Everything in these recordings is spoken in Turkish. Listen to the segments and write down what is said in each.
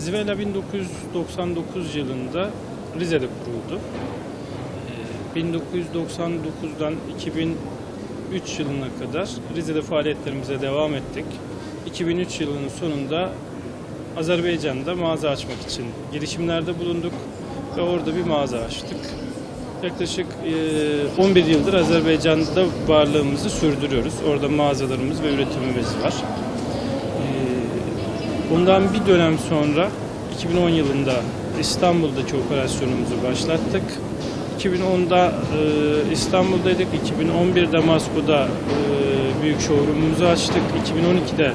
Zvela 1999 yılında Rize'de kuruldu. Ee, 1999'dan 2003 yılına kadar Rize'de faaliyetlerimize devam ettik. 2003 yılının sonunda Azerbaycan'da mağaza açmak için girişimlerde bulunduk ve orada bir mağaza açtık. Yaklaşık e, 11 yıldır Azerbaycan'da varlığımızı sürdürüyoruz. Orada mağazalarımız ve üretimimiz var. Bundan bir dönem sonra 2010 yılında İstanbul'daki operasyonumuzu başlattık. 2010'da e, İstanbul'daydık. 2011'de Masko'da e, büyük showroomumuzu açtık. 2012'de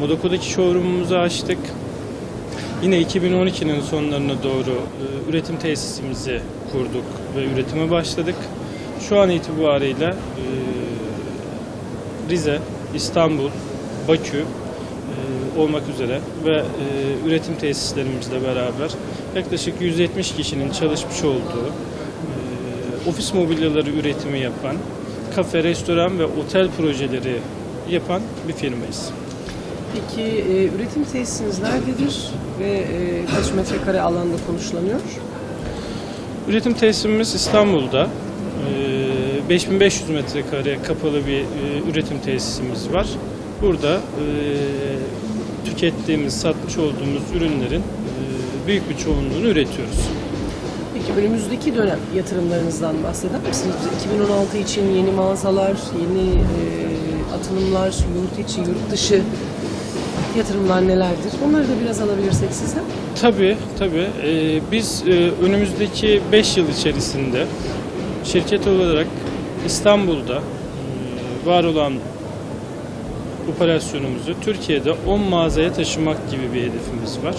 Modoko'daki showroomumuzu açtık. Yine 2012'nin sonlarına doğru e, üretim tesisimizi kurduk ve üretime başladık. Şu an itibarıyla e, Rize, İstanbul, Bakü olmak üzere ve e, üretim tesislerimizle beraber yaklaşık 170 kişinin çalışmış olduğu e, ofis mobilyaları üretimi yapan, kafe, restoran ve otel projeleri yapan bir firmayız. Peki e, üretim tesisiniz nerededir ve e, kaç metrekare alanda konuşlanıyor? Üretim tesisimiz İstanbul'da. Ee, 5500 metrekare kapalı bir e, üretim tesisimiz var. Burada e, tükettiğimiz, satmış olduğumuz ürünlerin e, büyük bir çoğunluğunu üretiyoruz. Peki önümüzdeki dönem yatırımlarınızdan bahseder misiniz? bize? 2016 için yeni mağazalar, yeni e, atılımlar, yurt içi, yurt dışı yatırımlar nelerdir? Onları da biraz alabilirsek sizden. Tabii, tabii. Ee, biz e, önümüzdeki 5 yıl içerisinde şirket olarak İstanbul'da e, var olan operasyonumuzu Türkiye'de 10 mağazaya taşımak gibi bir hedefimiz var.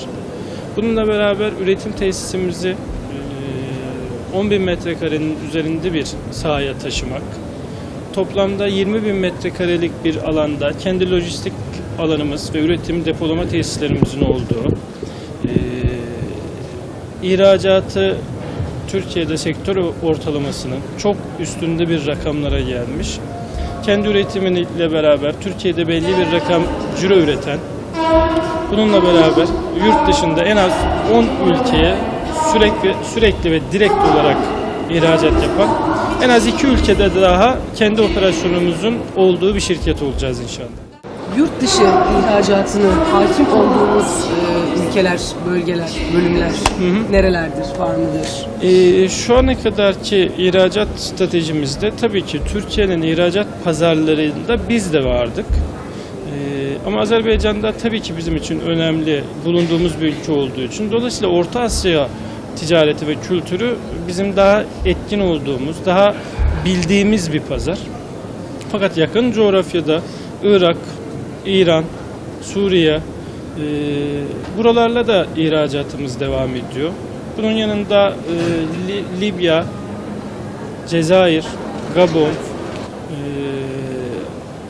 Bununla beraber üretim tesisimizi e, 10 bin metrekarenin üzerinde bir sahaya taşımak, toplamda 20 bin metrekarelik bir alanda kendi lojistik alanımız ve üretim depolama tesislerimizin olduğu, ihracatı Türkiye'de sektör ortalamasının çok üstünde bir rakamlara gelmiş. Kendi üretimiyle beraber Türkiye'de belli bir rakam ciro üreten, bununla beraber yurt dışında en az 10 ülkeye sürekli sürekli ve direkt olarak ihracat yapan en az iki ülkede daha kendi operasyonumuzun olduğu bir şirket olacağız inşallah. Yurt dışı ihracatını hakim olduğumuz e, ülkeler, bölgeler, bölümler nerelerdir, var mıdır? Ee, şu ana kadarki ihracat stratejimizde tabii ki Türkiye'nin ihracat pazarlarında biz de vardık. Ee, ama Azerbaycan'da tabii ki bizim için önemli bulunduğumuz bir ülke olduğu için dolayısıyla Orta Asya ticareti ve kültürü bizim daha etkin olduğumuz, daha bildiğimiz bir pazar. Fakat yakın coğrafyada Irak, İran, Suriye, e, buralarla da ihracatımız devam ediyor. Bunun yanında e, Li- Libya, Cezayir, Gabon, e,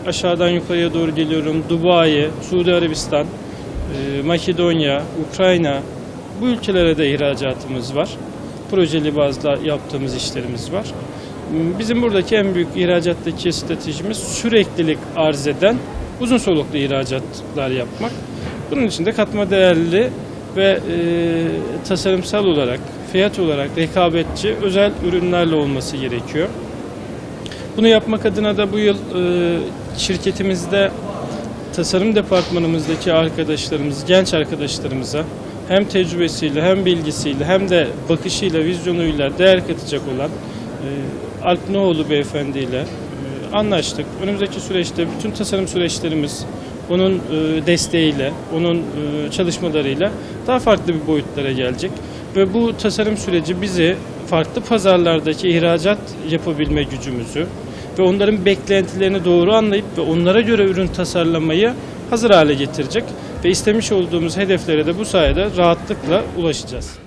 aşağıdan yukarıya doğru geliyorum. Dubai, Suudi Arabistan, e, Makedonya, Ukrayna bu ülkelere de ihracatımız var. Projeli bazda yaptığımız işlerimiz var. Bizim buradaki en büyük ihracattaki stratejimiz süreklilik arz eden uzun soluklu ihracatlar yapmak. Bunun için de katma değerli ve e, tasarımsal olarak, fiyat olarak rekabetçi özel ürünlerle olması gerekiyor. Bunu yapmak adına da bu yıl e, şirketimizde tasarım departmanımızdaki arkadaşlarımız, genç arkadaşlarımıza hem tecrübesiyle hem bilgisiyle hem de bakışıyla, vizyonuyla değer katacak olan e, Alp Noğlu beyefendiyle anlaştık. Önümüzdeki süreçte bütün tasarım süreçlerimiz onun e, desteğiyle, onun e, çalışmalarıyla daha farklı bir boyutlara gelecek. Ve bu tasarım süreci bizi farklı pazarlardaki ihracat yapabilme gücümüzü ve onların beklentilerini doğru anlayıp ve onlara göre ürün tasarlamayı hazır hale getirecek ve istemiş olduğumuz hedeflere de bu sayede rahatlıkla ulaşacağız.